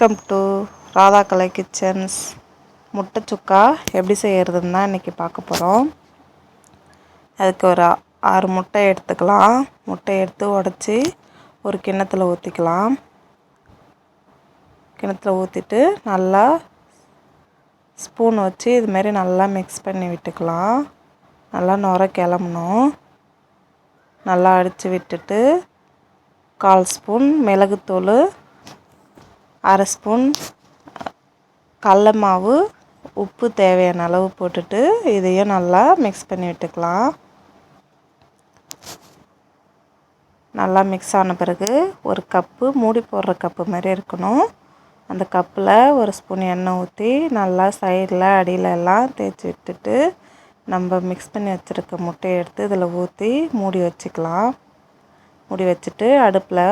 Welcome to Radha Kalai kitchens முட்டை சுக்கா. எப்படி செய்கிறதுன்னு தான் இன்றைக்கி பார்க்க போகிறோம் அதுக்கு ஒரு ஆறு முட்டை எடுத்துக்கலாம். முட்டை எடுத்து உடச்சி ஒரு கிண்ணத்தில் ஊற்றிக்கலாம் கிணத்துல ஊற்றிட்டு நல்லா ஸ்பூன் வச்சு இதுமாரி நல்லா மிக்ஸ் பண்ணி விட்டுக்கலாம். நல்லா நுர கிளம்பணும். நல்லா அடித்து விட்டுட்டு கால் ஸ்பூன் மிளகுத்தூள் அரை ஸ்பூன் கடல மாவு உப்பு தேவையான அளவு போட்டுட்டு இதையும் நல்லா மிக்ஸ் பண்ணி விட்டுக்கலாம். நல்லா மிக்ஸ் ஆன பிறகு ஒரு கப்பு மூடி போடுற கப்பு மாதிரி இருக்கணும். அந்த கப்பில் ஒரு ஸ்பூன் எண்ணெய் ஊற்றி நல்லா சைடில் அடியில் எல்லாம் தேய்ச்சி விட்டுட்டு நம்ம மிக்ஸ் பண்ணி வச்சுருக்க முட்டையை எடுத்து இதில் ஊற்றி மூடி வச்சுக்கலாம். மூடி வச்சுட்டு அடுப்பில்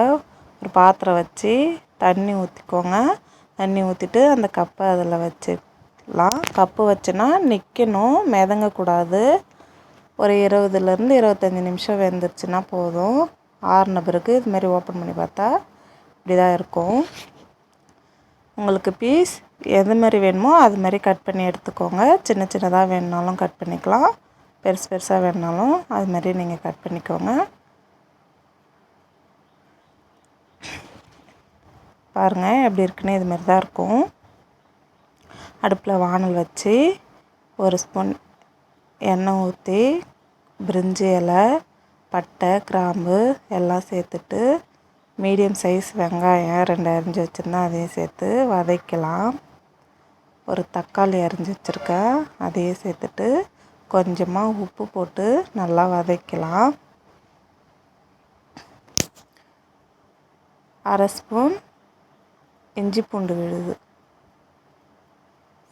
ஒரு பாத்திரம் வச்சு தண்ணி ஊற்றிக்கோங்க தண்ணி ஊற்றிட்டு அந்த கப்பை அதில் வச்சுக்கலாம் கப்பு வச்சுனா நிற்கணும் மிதங்கக்கூடாது. ஒரு இருபதுலேருந்து இருபத்தஞ்சி நிமிஷம் வெந்துருச்சுன்னா போதும். ஆறுன பிறகு இதுமாரி ஓப்பன் பண்ணி பார்த்தா இப்படி தான் இருக்கும். உங்களுக்கு பீஸ் எது மாதிரி வேணுமோ அது மாதிரி கட் பண்ணி எடுத்துக்கோங்க. சின்ன சின்னதாக வேணுனாலும் கட் பண்ணிக்கலாம். பெருசு பெருசாக வேணுனாலும் அது மாதிரி நீங்கள் கட் பண்ணிக்கோங்க. பாருங்கள் எப்படி இருக்குன்னு இதுமாரி தான் இருக்கும். அடுப்பில் வானல் வச்சு ஒரு ஸ்பூன் எண்ணெய் ஊற்றி பிரிஞ்சி இலை பட்டை கிராம்பு எல்லாம் சேர்த்துட்டு மீடியம் சைஸ் வெங்காயம் ரெண்டு அரிஞ்சு வச்சுருந்தா அதையும் சேர்த்து வதக்கலாம். ஒரு தக்காளி அரிஞ்சு வச்சுருக்கேன் அதையும் சேர்த்துட்டு கொஞ்சமாக உப்பு போட்டு நல்லா வதக்கலாம். அரை ஸ்பூன் இஞ்சி பூண்டு விழுது.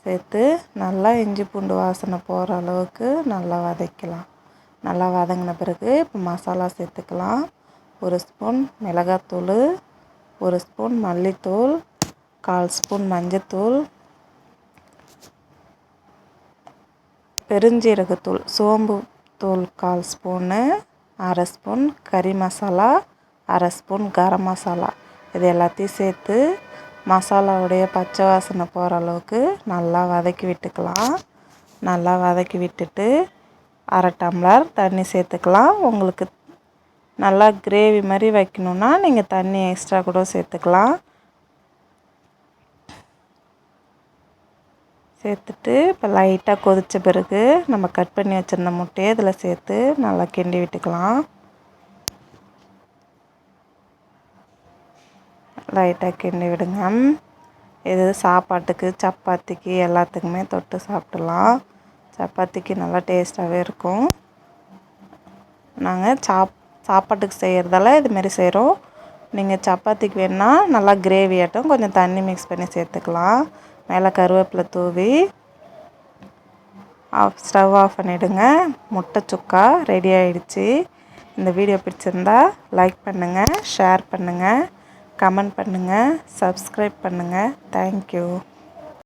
சேர்த்து நல்லா இஞ்சி பூண்டு வாசனை போகிற அளவுக்கு நல்லா வதக்கலாம். நல்லா வதங்கின பிறகு இப்போ மசாலா சேர்த்துக்கலாம். ஒரு ஸ்பூன் மிளகாத்தூள் ஒரு ஸ்பூன் மல்லித்தூள் கால் ஸ்பூன் மஞ்சத்தூள் பெருஞ்சீரகத்தூள் சோம்பு தூள் கால் ஸ்பூனு அரை ஸ்பூன் கறி மசாலா அரை ஸ்பூன் கரம் மசாலா. இது எல்லாத்தையும் சேர்த்து மசாலாவுடைய பச்சை வாசனை போகிற அளவுக்கு நல்லா வதக்கி விட்டுக்கலாம். நல்லா வதக்கி விட்டுட்டு அரை டம்ளர் தண்ணி சேர்த்துக்கலாம். உங்களுக்கு நல்லா கிரேவி மாதிரி வைக்கணுன்னா நீங்கள் தண்ணி எக்ஸ்ட்ரா கூட சேர்த்துக்கலாம். சேர்த்துட்டு இப்போ லைட்டாக கொதித்த பிறகு நம்ம கட் பண்ணி வச்சுருந்த முட்டையை இதில் சேர்த்து நல்லா கிண்டி விட்டுக்கலாம். லைட்டாக கிண்டி விடுங்க. இது சாப்பாட்டுக்கு சப்பாத்திக்கு எல்லாத்துக்குமே தொட்டு சாப்பிடலாம். சப்பாத்திக்கு நல்லா டேஸ்ட்டாகவே இருக்கும். நாங்கள் சாப் சாப்பாட்டுக்கு செய்கிறதால இதுமாரி செய்கிறோம் நீங்கள் சப்பாத்திக்கு வேணால் நல்லா கிரேவி ஆட்டும் கொஞ்சம் தண்ணி மிக்ஸ் பண்ணி சேர்த்துக்கலாம். மேலே கருவேப்பிலை தூவி ஆஃப் ஸ்டவ் ஆஃப் பண்ணிவிடுங்க முட்டை சுக்கா ரெடி ஆகிடுச்சி இந்த வீடியோ பிடிச்சிருந்தா லைக் பண்ணுங்கள் ஷேர் பண்ணுங்கள் கமெண்ட் பண்ணுங்கள் சப்ஸ்கிரைப் பண்ணுங்கள் தேங்க்யூ